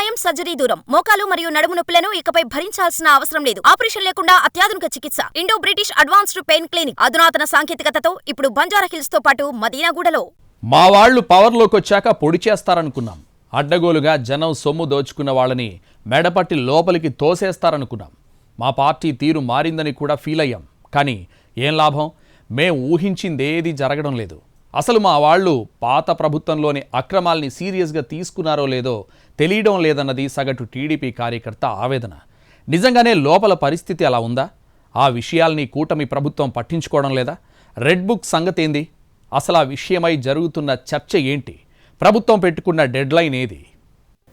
గాయం సర్జరీ దూరం. మోకాలు మరియు నడుము నొప్పులను ఇకపై భరించాల్సిన అవసరం లేదు. ఆపరేషన్ లేకుండా అత్యాధునిక చికిత్స. Indo British advanced pain clinic. అధునాతన సాంకేతికతతో ఇప్పుడు బంజారా హిల్స్తో పాటు మదీనాగూడలో. మా వాళ్ళు పవర్లోకి వచ్చాక పొడి చేస్తారనుకున్నాం. అడ్డగోలుగా జనం సొమ్ము దోచుకున్న వాళ్ళని మెడపట్టి లోపలికి తోసేస్తారనుకున్నాం. మా పార్టీ తీరు మారిందని కూడా ఫీల్ అయ్యాం. కానీ ఏం లాభం? మేం ఊహించిందేది జరగడం లేదు. అసలు మా వాళ్ళు పాత ప్రభుత్వంలోని అక్రమాల్ని సీరియస్గా తీసుకున్నారో లేదో తెలియడం లేదన్నది సగటు టీడీపీ కార్యకర్త ఆవేదన. నిజంగానే లోపల పరిస్థితి అలా ఉందా? ఆ విషయాల్ని కూటమి ప్రభుత్వం పట్టించుకోవడం లేదా? రెడ్ బుక్ సంగతేంది? అసలు ఆ విషయమై జరుగుతున్న చర్చ ఏంటి? ప్రభుత్వం పెట్టుకున్న డెడ్లైన్ ఏది?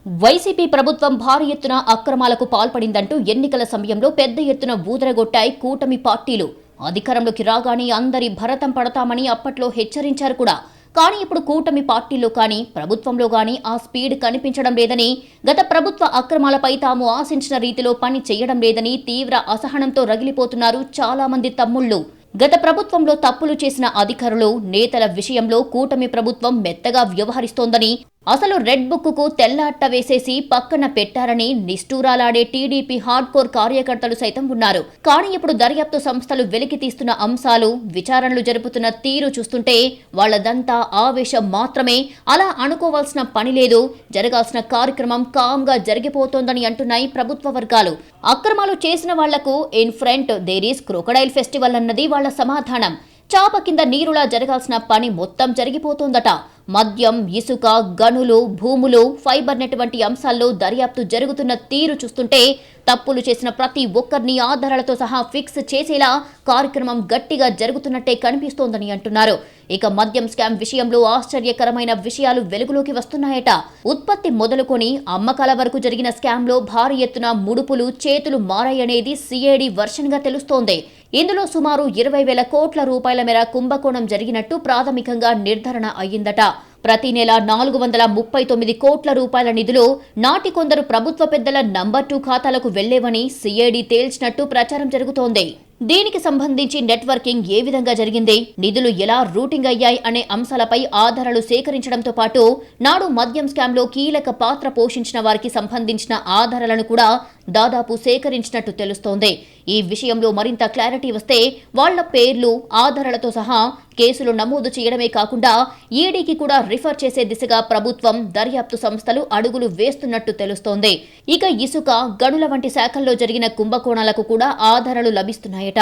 వైసీపీ ప్రభుత్వం భారీ ఎత్తున అక్రమాలకు పాల్పడిందంటూ ఎన్నికల సమయంలో పెద్ద ఎత్తున ఊదరగొట్టాయి కూటమి పార్టీలు. అధికారంలోకి రాగానే అందరి భరతం పడతామని అప్పట్లో హెచ్చరించారు కూడా. కానీ ఇప్పుడు కూటమి పార్టీలో కానీ ప్రభుత్వంలో కానీ ఆ స్పీడ్ కనిపించడం లేదని గత ప్రభుత్వ అక్రమాలపై తాము ఆశించిన రీతిలో పని చేయడం లేదని తీవ్ర అసహనంతో రగిలిపోతున్నారు చాలా మంది తమ్ముళ్ళు. గత ప్రభుత్వంలో తప్పులు చేసిన అధికారులు నేతల విషయంలో కూటమి ప్రభుత్వం మెత్తగా వ్యవహరిస్తోందని అసలు రెడ్ బుక్కు తెల్లాట్ట వేసేసి పక్కన పెట్టారని నిష్ఠూరాలాడే టీడీపీ హార్డ్ కోర్ కార్యకర్తలు సైతం ఉన్నారు. కానీ ఇప్పుడు దర్యాప్తు సంస్థలు వెలికి తీస్తున్న అంశాలు విచారణలు జరుపుతున్న తీరు చూస్తుంటే వాళ్ళదంతా ఆవేశం మాత్రమే. అలా అనుకోవాల్సిన పని లేదు. జరగాల్సిన కార్యక్రమం కామ్గా జరిగిపోతోందని అంటున్నాయి ప్రభుత్వ వర్గాలు. అక్రమాలు చేసిన వాళ్ళకు in front there is crocodile festival అన్నది వాళ్ళ సమాధానం. చాప కింద నీరులా జరగాల్సిన పని మొత్తం జరిగిపోతోందట. మద్యం ఇసుక గనులు భూములు ఫైబర్ నెట్ వంటి అంశాల్లో దర్యాప్తు జరుగుతున్న తీరు చూస్తుంటే తప్పులు చేసిన ప్రతి ఒక్కరిని ఆధారాలతో సహా ఫిక్స్ చేసేలా కార్యక్రమం గట్టిగా జరుగుతున్నట్టే కనిపిస్తోందని అంటున్నారు. ఇక మద్యం స్కామ్ విషయంలో ఆశ్చర్యకరమైన విషయాలు వెలుగులోకి వస్తున్నాయట. ఉత్పత్తి మొదలుకొని అమ్మకాల వరకు జరిగిన స్కామ్లో భారీ ఎత్తున ముడుపులు చేతులు మారాయనేది సిఐడి వర్షన్గా తెలుస్తోంది. ఇందులో సుమారు ఇరవై వేల కోట్ల రూపాయల మేర కుంభకోణం జరిగినట్టు ప్రాథమికంగా నిర్ధారణ అయ్యిందట. ప్రతి నెల నాలుగు వందల ముప్పై తొమ్మిది కోట్ల రూపాయల నిధులు నాటి కొందరు ప్రభుత్వ పెద్దల నంబర్ టూ ఖాతాలకు వెళ్ళేవని సిఐడి తేల్చినట్టు ప్రచారం జరుగుతోంది. దీనికి సంబంధించి నెట్వర్కింగ్ ఏ విధంగా జరిగింది? నిధులు ఎలా రూటింగ్ అయ్యాయి? అనే అంశాలపై ఆధారాలు సేకరించడంతో పాటు నాడు మద్యం స్కామ్లో కీలక పాత్ర పోషించిన వారికి సంబంధించిన ఆధారాలను కూడా దాదాపు సేకరించినట్టు తెలుస్తోంది. ఈ విషయంలో మరింత క్లారిటీ వస్తే వాళ్ళ పేర్లు ఆధారాలతో సహా కేసులు నమోదు చేయడమే కాకుండా ఈడీకి కూడా రిఫర్ చేసే దిశగా ప్రభుత్వం దర్యాప్తు సంస్థలు అడుగులు వేస్తున్నట్టు తెలుస్తోంది. ఇక ఇసుక గనుల వంటి శాఖల్లో జరిగిన కుంభకోణాలకు కూడా ఆధారాలు లభిస్తున్నాయట.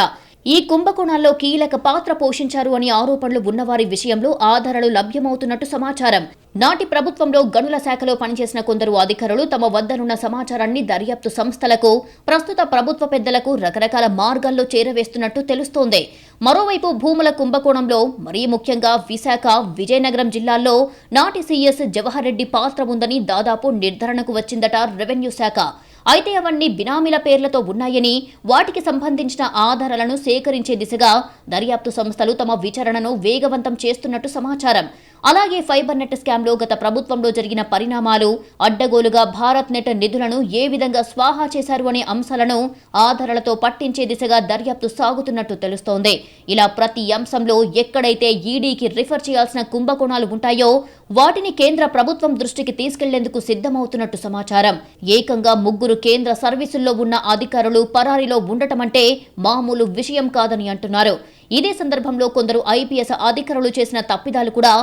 ఈ కుంభకోణాల్లో కీలక పాత్ర పోషించారు అని ఆరోపణలు ఉన్నవారి విషయంలో ఆధారాలు లభ్యమవుతున్నట్టు సమాచారం. నాటి ప్రభుత్వంలో గనుల శాఖలో పనిచేసిన కొందరు అధికారులు తమ వద్దనున్న సమాచారాన్ని దర్యాప్తు సంస్థలకు ప్రస్తుత ప్రభుత్వ పెద్దలకు రకరకాల మార్గాల్లో చేరవేస్తున్నట్టు తెలుస్తోంది. మరోవైపు భూముల కుంభకోణంలో మరీ ముఖ్యంగా విశాఖ విజయనగరం జిల్లాల్లో నాటి సీఎస్ జవహర్ రెడ్డి పాత్ర ఉందని దాదాపు నిర్ధారణకు వచ్చిందట రెవెన్యూ శాఖ. అయితే అవన్నీ బినామీల పేర్లతో ఉన్నాయని వాటికి సంబంధించిన ఆధారాలను సేకరించే దిశగా దర్యాప్తు సంస్థలు తమ విచారణను వేగవంతం చేస్తున్నట్టు సమాచారం. అలాగే ఫైబర్ నెట్ స్కామ్లో గత ప్రభుత్వంలో జరిగిన పరిణామాలు అడ్డగోలుగా భారత్ నెట్ నిధులను ఏ విధంగా స్వాహా చేశారు అనే అంశాలను ఆధారాలతో పట్టించే దిశగా దర్యాప్తు సాగుతున్నట్టు తెలుస్తోంది. ఇలా ప్రతి అంశంలో ఎక్కడైతే ఈడీకి రిఫర్ చేయాల్సిన కుంభకోణాలు ఉంటాయో వాటిని కేంద్ర ప్రభుత్వం దృష్టికి తీసుకెళ్ళేందుకు సిద్ధమవుతున్నట్టు సమాచారం. ఏకంగా ముగ్గురు కేంద్ర సర్వీసుల్లో ఉన్న అధికారులు పరారీలో ఉండటమంటే మామూలు విషయం కాదని అంటున్నారు. ఇదే సందర్భంలో కొందరు ఐపీఎస్ అధికారులు చేసిన తప్పిదాలు కూడా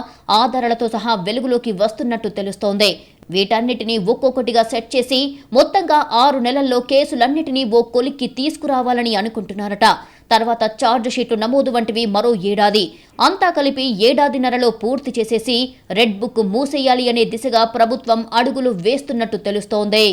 ఆధారాలతో సహా వెలుగులోకి వస్తున్నట్టు తెలుస్తోంది. వీటన్నిటినీ ఒక్కొక్కటిగా సెట్ చేసి మొత్తంగా ఆరు నెలల్లో కేసులన్నిటినీ ఓ కొలిక్కి తీసుకురావాలని అనుకుంటున్నారట. తర్వాత ఛార్జ్ షీట్లు నమోదు వంటివి మరో ఏడాది. అంతా కలిపి ఏడాదిన్నరలో పూర్తి చేసేసి రెడ్ బుక్ మూసేయాలి అనే దిశగా ప్రభుత్వం అడుగులు వేస్తున్నట్టు తెలుస్తోంది.